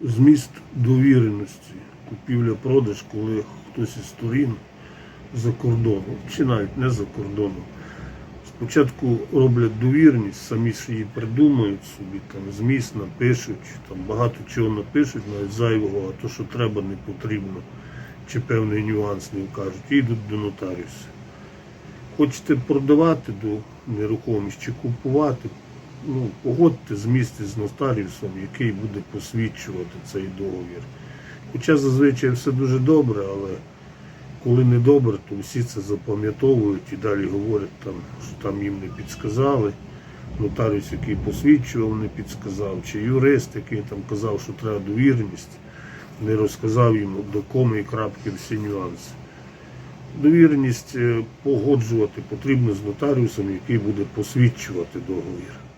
Зміст довіреності, купівля-продаж, коли хтось із сторін за кордону, чи навіть не за кордоном. Спочатку роблять довірність, самі ж її придумують собі, там зміст напишуть, там багато чого напишуть, навіть зайвого, а то, що треба, не потрібно, чи певний нюанс не вкажуть, і йдуть до нотаріуса. Хочете продавати до нерухомість чи купувати, ну, погодьте зміст з нотаріусом, який буде посвідчувати цей договір. Хоча зазвичай все дуже добре, але коли не добре, то всі це запам'ятовують і далі говорять, там, що там їм не підсказали. Нотаріус, який посвідчував, не підсказав, чи юрист, який там казав, що треба довіреність, не розказав їм до коми і крапки всі нюанси. Довіреність е, погоджувати потрібно з нотаріусом, який буде посвідчувати договір.